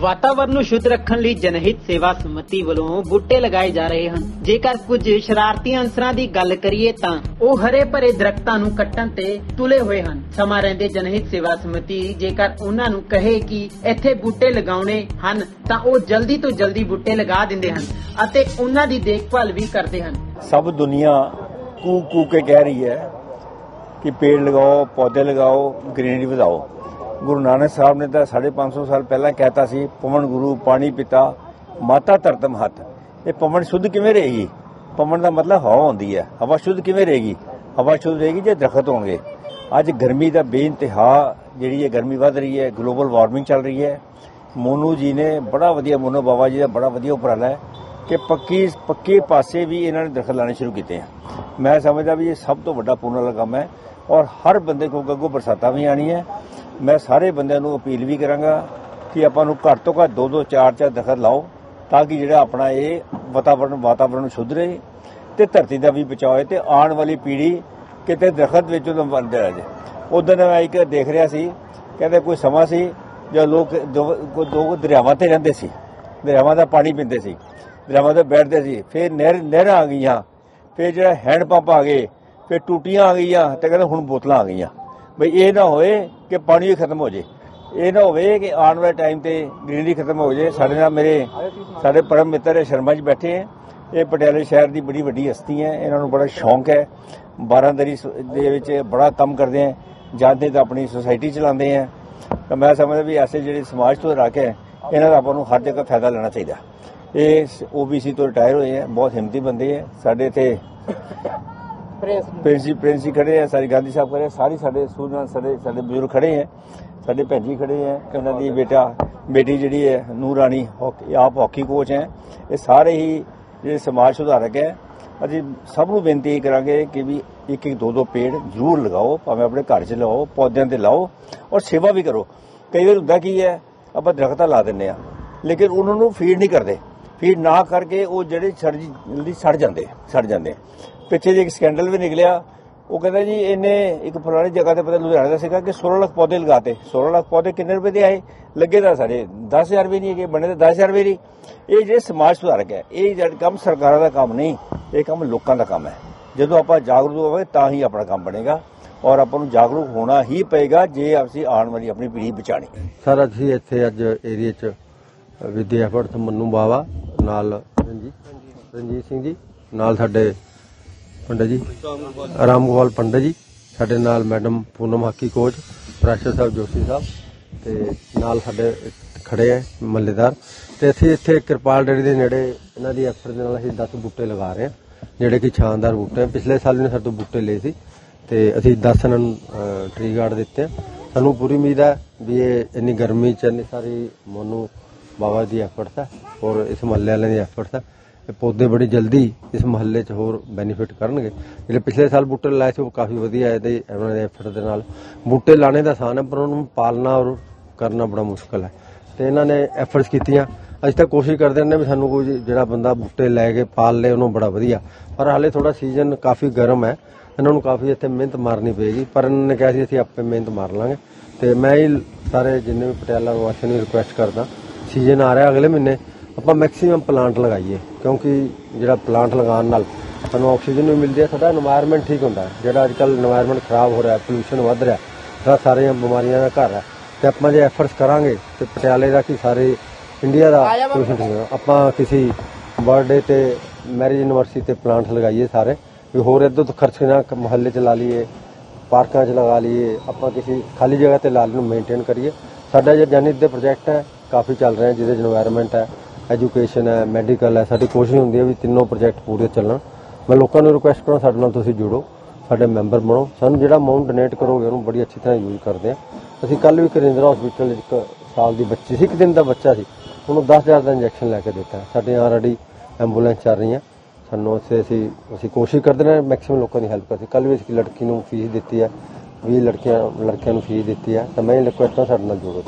ਵਾਤਾਵਰਨ ਨੂੰ ਸ਼ੁੱਧ ਰੱਖਣ ਲਈ ਜਨਹਿਤ ਸੇਵਾ ਸਮਿਤੀ ਵੱਲੋਂ ਬੂਟੇ ਲਗਾਏ ਜਾ ਰਹੇ ਹਨ। ਜੇਕਰ ਕੁਝ ਸ਼ਰਾਰਤੀ ਅੰਸਰਾਂ ਦੀ ਗੱਲ ਕਰੀਏ ਤਾਂ ਉਹ ਹਰੇ ਭਰੇ ਦਰਖਤਾਂ ਨੂੰ ਕੱਟਣ ਤੇ ਤੁਲੇ ਹੋਏ ਹਨ। ਸਮਾਂ ਰਹਿੰਦੇ ਜਨਹਿਤ ਸੇਵਾ ਸਮਿਤੀ ਜੇਕਰ ਉਹਨਾਂ ਨੂੰ ਕਹੇ ਕਿ ਇੱਥੇ ਬੂਟੇ ਲਗਾਉਣੇ ਹਨ, ਤਾਂ ਉਹ ਜਲਦੀ ਤੋਂ ਜਲਦੀ ਬੂਟੇ ਲਗਾ ਦਿੰਦੇ ਹਨ ਅਤੇ ਉਹਨਾਂ ਦੀ ਦੇਖਭਾਲ ਵੀ ਕਰਦੇ ਹਨ। ਸਭ ਦੁਨੀਆ ਕੂ ਕੂ ਕੇ ਕਹਿ ਰਹੀ ਹੈ ਕਿ ਪੇੜ ਲਗਾਓ, ਪੌਦੇ ਲਗਾਓ, ਗ੍ਰੀਨਰੀ ਵਧਾਓ। ਗੁਰੂ ਨਾਨਕ ਸਾਹਿਬ ਨੇ ਤਾਂ 550 ਸਾਲ ਪਹਿਲਾਂ ਕਹਿਤਾ ਸੀ ਪਵਨ ਗੁਰੂ, ਪਾਣੀ ਪਿਤਾ, ਮਾਤਾ ਧਰਤਮ ਹੱਥ ਇਹ ਪਵਨ ਸ਼ੁੱਧ ਕਿਵੇਂ ਰਹੇਗੀ? ਪਵਨ ਦਾ ਮਤਲਬ ਹਵਾ ਹੁੰਦੀ ਹੈ। ਹਵਾ ਸ਼ੁੱਧ ਕਿਵੇਂ ਰਹੇਗੀ? ਹਵਾ ਸ਼ੁੱਧ ਰਹੇਗੀ ਜੇ ਦਰਖਤ ਹੋਣਗੇ। ਅੱਜ ਗਰਮੀ ਦਾ ਬੇਇੰਤਹਾ ਜਿਹੜੀ ਹੈ, ਗਰਮੀ ਵੱਧ ਰਹੀ ਹੈ, ਗਲੋਬਲ ਵਾਰਮਿੰਗ ਚੱਲ ਰਹੀ ਹੈ। ਮੋਨੂ ਜੀ ਨੇ ਬੜਾ ਵਧੀਆ, ਮੋਨੂ ਬਾਬਾ ਜੀ ਦਾ ਬੜਾ ਵਧੀਆ ਉਪਰਾਲਾ ਹੈ ਕਿ ਪੱਕੀ, ਪੱਕੇ ਪਾਸੇ ਵੀ ਇਹਨਾਂ ਨੇ ਦਰਖਤ ਲਾਣੇ ਸ਼ੁਰੂ ਕੀਤੇ ਆ। ਮੈਂ ਸਮਝਦਾ ਵੀ ਇਹ ਸਭ ਤੋਂ ਵੱਡਾ ਪੁੰਨ ਵਾਲਾ ਕੰਮ ਹੈ ਔਰ ਹਰ ਬੰਦੇ ਕੋ ਗੱਗੋ ਬਰਸਾਤਾਂ ਵੀ ਆਣੀ ਹੈ ਮੈਂ ਸਾਰੇ ਬੰਦਿਆਂ ਨੂੰ ਅਪੀਲ ਵੀ ਕਰਾਂਗਾ ਕਿ ਆਪਾਂ ਨੂੰ ਘੱਟ ਤੋਂ ਘੱਟ ਦੋ ਦੋ, ਚਾਰ ਚਾਰ ਦਰਖਤ ਲਾਓ ਤਾਂ ਕਿ ਜਿਹੜਾ ਆਪਣਾ ਇਹ ਵਾਤਾਵਰਣ ਵਾਤਾਵਰਣ ਸ਼ੁੱਧ ਰਹੇ ਤੇ ਧਰਤੀ ਦਾ ਵੀ ਬਚਾਓ ਹੋਏ ਤੇ ਆਉਣ ਵਾਲੀ ਪੀੜ੍ਹੀ ਕਿਤੇ ਦਰਖਤ ਵਿੱਚੋਂ ਨਾ ਬੰਦ ਰਹਿ ਜਾਏ। ਉਦੋਂ ਮੈਂ ਇੱਕ ਦੇਖ ਰਿਹਾ ਸੀ, ਕਹਿੰਦੇ ਕੋਈ ਸਮਾਂ ਸੀ ਜਦ ਲੋਕ ਦੋ ਦਰਿਆਵਾਂ ਤੇ ਰਹਿੰਦੇ ਸੀ, ਦਰਿਆਵਾਂ ਦਾ ਪਾਣੀ ਪੀਂਦੇ ਸੀ, ਦਰਿਆਵਾਂ ਤੇ ਬੈਠਦੇ ਸੀ, ਫਿਰ ਨਹਿਰ, ਨਹਿਰਾਂ ਆ ਗਈਆਂ, ਫਿਰ ਜਿਹੜਾ ਹੈਂਡ ਪੰਪ ਆ ਗਏ, ਫਿਰ ਟੂਟੀਆਂ ਆ ਗਈਆਂ ਤੇ ਕਹਿੰਦੇ ਹੁਣ ਬੋਤਲਾਂ ਆ ਗਈਆਂ। ਬਈ ਇਹ ਨਾ ਹੋਏ ਕਿ ਪਾਣੀ ਵੀ ਖਤਮ ਹੋ ਜੇ। ਇਹ ਨਾ ਹੋਵੇ ਕਿ ਆਉਣ ਵਾਲੇ ਟਾਈਮ ਤੇ ਗ੍ਰੀਨਰੀ ਖਤਮ ਹੋ ਜੇ। ਸਾਡੇ ਨਾਲ ਮੇਰੇ, ਸਾਡੇ ਪਰਮ ਮਿੱਤਰ ਸ਼ਰਮਾ ਜੀ ਬੈਠੇ ਹੈ ਇਹ ਪਟਿਆਲੇ ਸ਼ਹਿਰ ਦੀ ਬੜੀ ਵੱਡੀ ਹਸਤੀ ਹੈ। ਇਹਨਾਂ ਨੂੰ ਬੜਾ ਸ਼ੌਂਕ ਹੈ। ਬਾਰਾਂਦਰੀ ਸ- ਦੇ ਵਿੱਚ ਬੜਾ ਕੰਮ ਕਰਦੇ ਹੈ ਜਾਂਦੇ ਤਾਂ ਆਪਣੀ ਸੁਸਾਇਟੀ ਚਲਾਉਂਦੇ ਹੈ ਤਾਂ ਮੈਂ ਸਮਝਦਾ ਵੀ ਐਸੇ ਜਿਹੜੇ ਸਮਾਜ ਤੋਂ ਰੱਖ ਹੈ, ਇਹਨਾਂ ਦਾ ਆਪਾਂ ਨੂੰ ਹਰ ਜਗ੍ਹਾ ਫਾਇਦਾ ਲੈਣਾ ਚਾਹੀਦਾ। ਇਹ ਓਬੀਸੀ ਤੋਂ ਰਿਟਾਇਰ ਹੋਏ ਹੈ ਬਹੁਤ ਹਿੰਮਤੀ ਬੰਦੇ ਹੈ ਸਾਡੇ ਇੱਥੇ ਪ੍ਰਿੰਸੀ ਪ੍ਰਿੰਸੀ ਖੜੇ ਆ, ਸਾਰੇ ਗਾਂਧੀ ਸਾਹਿਬ ਖੜੇ ਹੈ ਸਾਰੀ ਸਾਡੇ ਸੂਰਜ ਸਾਡੇ ਸਾਡੇ ਬਜ਼ੁਰਗ ਖੜੇ ਹੈ ਸਾਡੇ ਭੈਣ ਜੀ ਖੜੇ ਹੈ ਇਹਨਾਂ ਦੀ ਬੇਟਾ, ਬੇਟੀ ਜਿਹੜੀ ਹੈ, ਨੂਰ ਰਾਣੀ ਆਪ ਹਾਕੀ ਕੋਚ ਹੈ। ਇਹ ਸਾਰੇ ਹੀ ਜਿਹੜੇ ਸਮਾਜ ਸੁਧਾਰਕ ਹੈ। ਅਸੀਂ ਸਭ ਨੂੰ ਬੇਨਤੀ ਕਰਾਂਗੇ ਕਿ ਵੀ ਇੱਕ ਇੱਕ ਦੋ ਦੋ ਪੇੜ ਜ਼ਰੂਰ ਲਗਾਓ, ਭਾਵੇਂ ਆਪਣੇ ਘਰ 'ਚ ਲਾਓ ਪੌਦਿਆਂ ਤੇ ਲਾਓ ਔਰ ਸੇਵਾ ਵੀ ਕਰੋ। ਕਈ ਵਾਰ ਹੁੰਦਾ ਕੀ ਹੈ, ਆਪਾਂ ਦਰਖਤਾਂ ਲਾ ਦਿੰਨੇ ਆ ਲੇਕਿਨ ਉਹਨਾਂ ਨੂੰ ਫੀਡ ਨਹੀਂ ਕਰਦੇ। ਫੀਡ ਨਾ ਕਰਕੇ ਉਹ ਜਿਹੜੇ ਛੜ ਜਲਦੀ ਸੜ ਜਾਂਦੇ ਸੜ ਜਾਂਦੇ। ਪਿੱਛੇ ਜੇ ਇੱਕ ਸਕੈਂਡਲ ਵੀ ਨਿਕਲਿਆ। ਉਹ ਕਹਿੰਦਾ ਜੀ, ਇਹਨੇ ਇੱਕ ਫਲਾਣੀ ਜਗ੍ਹਾ ਤੇ ਪਤਾ ਲੁਧਿਆਣਾ ਦਾ ਸੀਗਾ ਕਿ 16 ਲੱਖ ਪੌਦੇ ਲਗਾਤੇ। 16 ਲੱਖ ਪੌਦੇ ਕਿੰਨੇ ਰੁਪਏ ਦੇ ਆਏ? ਲੱਗੇ ਤਾਂ ਸਾਰੇ। 10000 ਵੀ ਨਹੀਂ ਹੈਗੇ, ਬਣੇ ਤਾਂ 10000 ਵੀ ਨਹੀਂ। ਇਹ ਜਿਹੜੇ ਸਮਾਜ ਸੁਧਾਰਕ ਹੈ, ਇਹ ਜਿਹੜਾ ਕੰਮ ਸਰਕਾਰਾਂ ਦਾ ਕੰਮ ਨਹੀਂ, ਇਹ ਕੰਮ ਲੋਕਾਂ ਦਾ ਕੰਮ ਹੈ। ਜਦੋਂ ਆਪਾਂ ਜਾਗਰੂਕ ਹੋਵਾਂਗੇ, ਤਾਂ ਹੀ ਆਪਣਾ ਕੰਮ ਬਣੇਗਾ ਔਰ ਆਪਾਂ ਨੂੰ ਜਾਗਰੂਕ ਹੋਣਾ ਹੀ ਪਏਗਾ ਜੇ ਅਸੀਂ ਆਉਣ ਵਾਲੀ ਆਪਣੀ ਪੀੜ੍ਹੀ ਬਚਾਣੀ ਸਰ, ਅਸੀਂ ਇੱਥੇ ਅੱਜ ਏਰੀਏ 'ਚ ਵਿਦਿਆ ਮੰਨੂ ਬਾਵਾ ਨਾਲ ਰਣਜੀਤ ਸਿੰਘ ਜੀ, ਨਾਲ ਸਾਡੇ ਪੰਡਤ ਜੀ। ਰਾਮ ਗੋਪਾਲ ਪੰਡਤ ਜੀ, ਸਾਡੇ ਨਾਲ madam Poonam hockey coach, pressure ਸਾਹਿਬ ਜੋਸ਼ੀ ਸਾਹਿਬ, ਤੇ ਨਾਲ ਸਾਡੇ ਖੜੇ ਹੈ ਮੱਲੇਦਾਰ। ਤੇ ਅਸੀਂ ਇੱਥੇ ਕਿਰਪਾਲ ਡੇਰੀ ਦੇ ਨੇੜੇ ਇਹਨਾਂ ਦੀ ਐਫਰਟ ਦੇ ਨਾਲ ਅਸੀਂ 10 ਬੂਟੇ ਲਗਾ ਰਹੇ ਹਾਂ, ਜਿਹੜੇ ਕਿ ਸ਼ਾਨਦਾਰ ਬੂਟੇ ਹੈ ਪਿਛਲੇ ਸਾਲ ਵੀ ਸਾਡੇ ਤੋਂ ਬੂਟੇ ਲਏ ਸੀ, ਤੇ ਅਸੀਂ 10 ਇਹਨਾਂ ਨੂੰ ਟ੍ਰੀ ਗਾਰਡ ਦਿੱਤੇ ਆ। ਸਾਨੂੰ ਪੂਰੀ ਉਮੀਦ ਹੈ ਵੀ ਇਹ ਇੰਨੀ ਗਰਮੀ ਚ ਇੰਨੀ ਸਾਰੀ ਮੋਨੂ ਬਾਬਾ ਦੀ ਐਫਰਟਸ ਹੈ ਔਰ ਇਸ ਮਹੱਲੇ ਵਾਲਿਆਂ ਦੀ ਐਫਰਟਸ ਹੈ ਇਹ ਪੌਦੇ ਬੜੀ ਜਲਦੀ ਇਸ ਮਹੱਲੇ 'ਚ ਹੋਰ ਬੈਨੀਫਿਟ ਕਰਨਗੇ। ਜਿਹੜੇ ਪਿਛਲੇ ਸਾਲ ਬੂਟੇ ਲਾਏ ਸੀ ਉਹ ਕਾਫੀ ਵਧੀਆ ਹੈ ਤੇ ਉਹਨਾਂ ਦੇ ਐਫਰਟ ਦੇ ਨਾਲ। ਬੂਟੇ ਲਾਣੇ ਦਾ ਆਸਾਨ ਹੈ, ਪਰ ਉਹਨੂੰ ਪਾਲਣਾ ਔਰ ਕਰਨਾ ਬੜਾ ਮੁਸ਼ਕਲ ਹੈ। ਤੇ ਇਹਨਾਂ ਨੇ ਐਫਰਟਸ ਕੀਤੀਆਂ। ਅਸੀਂ ਤਾਂ ਕੋਸ਼ਿਸ਼ ਕਰਦੇ ਰਹਿੰਦੇ ਵੀ ਸਾਨੂੰ ਕੋਈ ਜਿਹੜਾ ਬੰਦਾ ਬੂਟੇ ਲੈ ਕੇ ਪਾਲ ਲੇ, ਉਹਨੂੰ ਬੜਾ ਵਧੀਆ। ਪਰ ਹਾਲੇ ਥੋੜਾ ਸੀਜ਼ਨ ਕਾਫੀ ਗਰਮ ਹੈ। ਇਹਨਾਂ ਨੂੰ ਕਾਫੀ ਇੱਥੇ ਮਿਹਨਤ ਮਾਰਨੀ ਪਏਗੀ। ਪਰ ਇਹਨਾਂ ਨੇ ਕਿਹਾ ਸੀ, ਅਸੀਂ ਆਪੇ ਮਿਹਨਤ ਮਾਰ ਲਾਂਗੇ। ਤੇ ਮੈਂ ਹੀ ਸਾਰੇ ਜਿੰਨੇ ਵੀ ਪਟਿਆਲਾ ਵਾਸੀਆਂ ਨੂੰ ਰਿਕੁਐਸਟ ਕਰਦਾ ਸੀਜ਼ਨ ਆ ਰਿਹਾ ਅਗਲੇ ਮਹੀਨੇ। ਆਪਾਂ ਮੈਕਸਿਮਮ ਪਲਾਂਟ ਲਗਾਈਏ ਕਿਉਂਕਿ ਜਿਹੜਾ ਪਲਾਂਟ ਲਗਾਉਣ ਨਾਲ ਸਾਨੂੰ ਆਕਸੀਜਨ ਵੀ ਮਿਲਦੀ ਹੈ ਸਾਡਾ এনवायरमेंट ਠੀਕ ਹੁੰਦਾ ਜਿਹੜਾ ਅੱਜ ਕੱਲ এনवायरमेंट ਖਰਾਬ ਹੋ ਰਿਹਾ ਪੋਲੂਸ਼ਨ ਵੱਧ ਰਿਹਾ ਸਾਰਾ ਸਾਰੀਆਂ ਬਿਮਾਰੀਆਂ ਦਾ ਘਰ ਹੈ। ਤੇ ਆਪਾਂ ਜੇ ਐਫਰਟਸ ਕਰਾਂਗੇ ਤੇ ਪਟਿਆਲੇ ਦਾ ਕੀ ਸਾਰੇ ਇੰਡੀਆ ਦਾ ਪੋਲੂਸ਼ਨ ਠੀਕ ਹੋਣਾ ਆਪਾਂ ਕਿਸੇ ਬਰਥਡੇ ਤੇ ਮੈਰਿਜ ਯੂਨੀਵਰਸਿਟੀ ਤੇ ਪਲਾਂਟ ਲਗਾਈਏ ਸਾਰੇ ਵੀ ਹੋਰ ਇਦੋਂ ਤੋਂ ਖਰਚ ਨਾ ਮੁਹੱਲੇ 'ਚ ਲਾ ਲਈਏ ਪਾਰਕਾਂ 'ਚ ਲਗਾ ਲਈਏ ਆਪਾਂ ਕਿਸੇ ਖਾਲੀ ਜਗ੍ਹਾ ਤੇ ਲਾਲ ਨੂੰ ਮੇਨਟੇਨ ਕਰੀਏ। ਸਾਡਾ ਜਿਹੜਾ ਜਨਿਤ ਦੇ ਪ੍ਰੋਜੈਕਟ ਹੈ ਕਾਫੀ ਚੱਲ ਰਹੇ ਜਿਹਦੇ ਇਨਵਾਇਰਨਮੈਂਟ ਹੈ। ਐਜੂਕੇਸ਼ਨ ਹੈ, ਮੈਡੀਕਲ ਹੈ, ਸਾਡੀ ਕੋਸ਼ਿਸ਼ ਹੁੰਦੀ ਹੈ ਵੀ ਤਿੰਨੋਂ ਪ੍ਰੋਜੈਕਟ ਪੂਰੇ ਚੱਲਣ। ਮੈਂ ਲੋਕਾਂ ਨੂੰ ਰਿਕੁਐਸਟ ਕਰਾਂ ਸਾਡੇ ਨਾਲ ਤੁਸੀਂ ਜੁੜੋ, ਸਾਡੇ ਮੈਂਬਰ ਬਣੋ। ਸਾਨੂੰ ਜਿਹੜਾ ਅਮਾਉਂਟ ਡੋਨੇਟ ਕਰੋਗੇ, ਉਹਨੂੰ ਬੜੀ ਅੱਛੀ ਤਰ੍ਹਾਂ ਯੂਜ਼ ਕਰਦੇ ਆ ਅਸੀਂ ਕੱਲ ਵੀ ਕਰਿੰਦਰਾ ਹਸਪੀਟਲ ਇੱਕ ਸਾਲ ਦੀ ਬੱਚੀ ਸੀ, ਇੱਕ ਦਿਨ ਦਾ ਬੱਚਾ ਸੀ। ਉਹਨੂੰ 10000 ਦਾ ਇੰਜੈਕਸ਼ਨ ਲੈ ਕੇ ਦਿੱਤਾ ਸਾਡੇ ਆਲਰੇਡੀ ਐਂਬੂਲੈਂਸ ਚੱਲ ਰਹੀਆਂ ਸਾਨੂੰ ਉੱਥੇ ਅਸੀਂ ਅਸੀਂ ਕੋਸ਼ਿਸ਼ ਕਰਦੇ ਨੇ ਮੈਕਸਿਮਮ ਲੋਕਾਂ ਦੀ ਹੈਲਪ ਕਰਦੇ ਕੱਲ ਵੀ ਅਸੀਂ ਲੜਕੀ ਨੂੰ ਫੀਸ ਦਿੱਤੀ ਹੈ 20 ਲੜਕੀਆਂ, ਲੜਕਿਆਂ ਨੂੰ ਫੀਸ ਦਿੱਤੀ ਹੈ। ਤਾਂ ਮੈਂ ਰਿਕੁਐਸਟ ਹਾਂ ਸਾਡੇ ਨਾਲ ਜੁੜੋ।